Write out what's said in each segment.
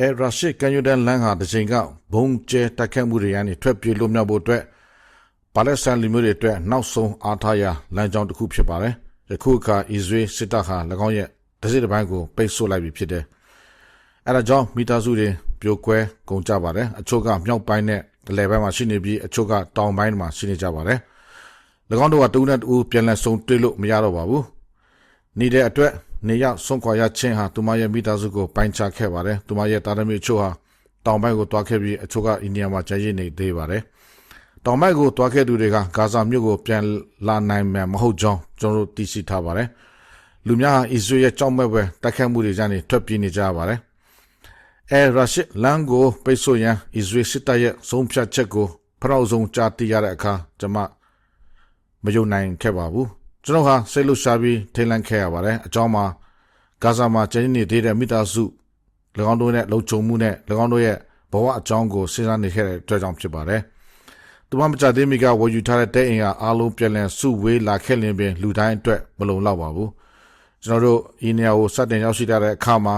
အဲရုရှားကန်ယူဒန်လန်ဟာတစ်ချိန်ကဘုံကျဲတိုက်ခတ်မှုတွေကနေထွက်ပြေးလွတ်မြောက်ဖို့အတွက်ပါလက်စတိုင်းလူမျိုးတွေအတွက်နောက်ဆုံးအားထားရာလမ်းကြောင်းတစ်ခုဖြစ်ပါတယ်။ယခုအခါအစ္စရေးစစ်တပ်ဟာ၎င်းရဲ့တစ်စိတ်တစ်ပိုင်းကိုပိတ်ဆို့လိုက်ပြီဖြစ်တယ်။အဲဒါကြောင့်မိသားစုတွေပြိုကွဲကုန်ကြပါတယ်။အချို့ကမြောက်ပိုင်းနဲ့အလယ်ပိုင်းမှာရှိနေပြီးအချို့ကတောင်ပိုင်းမှာရှိနေကြပါတယ်။၎င်းတို့ကတူနဲ့တူပြန်လည်ဆုံတွေ့လို့မရတော့ပါဘူး။နေတဲ့အတွက် နေရဆုံးခွာရချင်းဟာသူမရဲ့မိသားစုကိုပိုင်းခြားခဲ့ပါတယ်။သူမရဲ့တာသမီအချို့ဟာတောင်ပိုင်းကိုတွားခဲ့ပြီးအချို့ကအိန္ဒိယမှာကျန်ရည်နေသေးပါတယ်။တောင်ပိုင်းကိုတွားခဲ့သူတွေကဂါဇာမြို့ကိုပြန်လာနိုင်မှာမဟုတ်ကြောင်းကျွန်တော်တို့သိရှိထားပါတယ်။လူများဟာအစ္စရေးရဲ့ကြောက်မဲ့ပွဲတိုက်ခတ်မှုတွေကနေထွက်ပြေးနေကြပါတယ်။အဲရုရှားလန်ကိုပိတ်ဆို့ရန်အစ္စရေးစစ်တပ်ရဲ့ဆုံးဖြတ်ချက်ကိုဖရောက်ဆုံးကြားသိရတဲ့အခါကျွန်မမယုံနိုင်ခဲ့ပါဘူး။ ကျွန်တော်ဟာစိတ်လှရှားပြီးထိတ်လန့်ခဲ့ရပါတယ်။အကြောင်းမှာဂါဇာမှာကျင်းနေသေးတဲ့မိသားစု၎င်းတို့နဲ့လုံခြုံမှုနဲ့၎င်းတို့ရဲ့ဘဝအကြောင်းကိုစဉ်းစားနေခဲ့တဲ့အတွက်ကြောင့်ဖြစ်ပါတယ်။သူမမကြသေးမီကဝယ်ယူထားတဲ့တဲ့အိမ်ကအားလုံးပြန်လည်စုဝေးလာခဲ့လင်ပင်လူတိုင်းအတွက်မလုံလောက်ပါဘူး။ကျွန်တော်တို့အင်းနီယာကိုစတင်ရောက်ရှိတဲ့အခါမှာ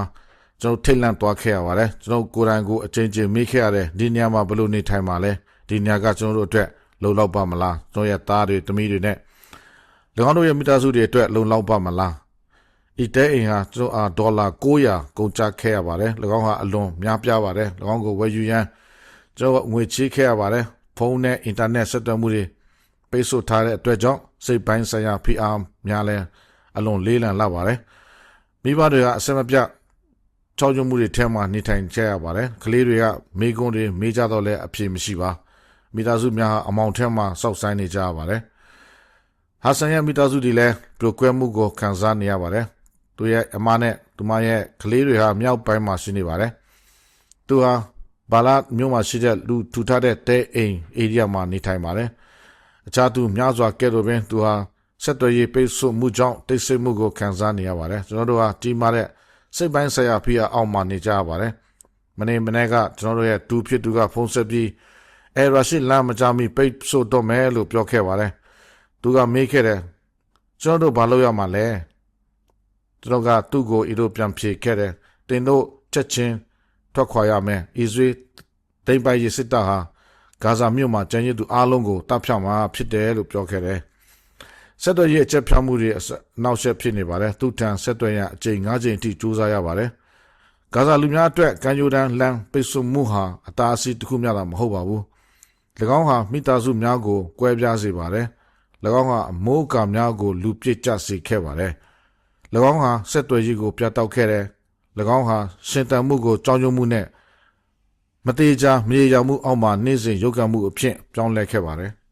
ကျွန်တော်ထိတ်လန့်သွားခဲ့ရပါတယ်။ကျွန်တော်ကိုယ်တိုင်ကိုအချင်းချင်းမေးခဲ့ရတဲ့ဒီနေရာမှာဘယ်လိုနေထိုင်မှာလဲ။ဒီနေရာကကျွန်တော်တို့အတွက်လုံလောက်ပါမလား။ကျွန်တော်ရဲ့သားတွေသမီးတွေနဲ့၎ င်းတို့ရဲ့မိသားစုတွေအတွက်လုံလောက်ပါမလား။ဤတဲ့အိမ်ဟာကျွန်တော်အားဒေါ်လာ900ကုန်ကျခဲ့ရပါတယ်။၎င်းဟာအလွန်များပြားပါတယ်။၎င်းကိုဝယ်ယူရန်ကျွန်တော်ငွေချေးခဲ့ရပါတယ်။ဖုန်းနဲ့အင်တာနက်ဆက်သွယ်မှုတွေပိတ်ဆို့ထားတဲ့အတွက်ကြောင့်စိတ်ပိုင်းဆိုင်ရာဖိအားများလဲအလွန်လေးလံလာပါတယ်။မိဘတွေကအစမပြတ်ချောက်ချမှုတွေထဲမှာနေထိုင်ကြရပါတယ်။ကလေးတွေကမိကုန်းတွေမေးကြတော့လဲအပြေမရှိပါ။မိသားစုများဟာအမောင်ထဲမှာစောက်ဆိုင်နေကြရပါတယ်။ ဟာဆန်ရဲ့မိသားစုတွေလည်းပြိုကွဲမှုကိုခံစားနေရပါတယ်။သူရဲ့အမနဲ့သူမရဲ့ကလေးတွေဟာမြောက်ပိုင်းမှာရှိနေပါတယ်။သူဟာဘာလာမြို့မှာရှိတဲ့လူထူထားတဲ့တဲအိမ်ဧရိယာမှာနေထိုင်ပါတယ်။အခြားသူများစွာကဲ့သို့ပင်သူဟာဆက်သွယ်ရေးပိတ်ဆို့မှုကြောင့်တိတ်ဆိတ်မှုကိုခံစားနေရပါတယ်။ကျွန်တော်တို့ဟာကြီးမားတဲ့စိတ်ပိုင်းဆိုင်ရာဖိအားအောက်မှာနေကြရပါတယ်။မနေ့မနေ့ကကျွန်တော်တို့ရဲ့တူဖြစ်သူကဖုန်းဆက်ပြီးအဲရရှိလမ်းမကြမီပိတ်ဆို့တော့မယ်လို့ပြောခဲ့ပါတယ်။ သူကမေးခဲ့တယ်ကျွန်တော်တို့ဘာလုပ်ရမှာလဲ။ကျွန်တော်ကသူ့ကိုအီလိုပြန်ဖြေခဲ့တယ်။တင်တို့ချက်ချင်းထွက်ခွာရမယ်။အစ္စရေးတိမ်ပိုင်ရစစ်တပ်ဟာဂါဇာမြို့မှာကျန်ရည်သူအားလုံးကိုတပ်ဖြောက်မှာဖြစ်တယ်လို့ပြောခဲ့တယ်။ဆက်သွယ်ရေးအချက်ဖြောက်မှုတွေအစနောက်ဆက်ဖြစ်နေပါတယ်။သူ့ထံဆက်သွယ်ရအကြိမ်၅ကြိမ်အထိကြိုးစားရပါတယ်။ဂါဇာလူများအတွက်ကန်ယိုဒန်လန်ပိတ်ဆို့မှုဟာအတားအဆီးတစ်ခုမျှသာမဟုတ်ပါဘူး။၎င်းဟာမိသားစုများကိုကွဲပြားစေပါတယ်။၎ င်းဟာအမိုးအကာများကို လူပစ်ကျစေခဲ့ပါတယ်။၎င်းဟာဆက်သွယ်ရေးကို ပြတ်တောက်ခဲ့တယ်။၎င်းဟာရှင်တန်မှုကိုကြောင်းကျမှုနဲ့မသေးချာမြေရောင်မှုအောက်မှာနှိမ့်စဉ်ရုပ်ကံမှုအဖြစ်ပြောင်းလဲခဲ့ပါတယ်။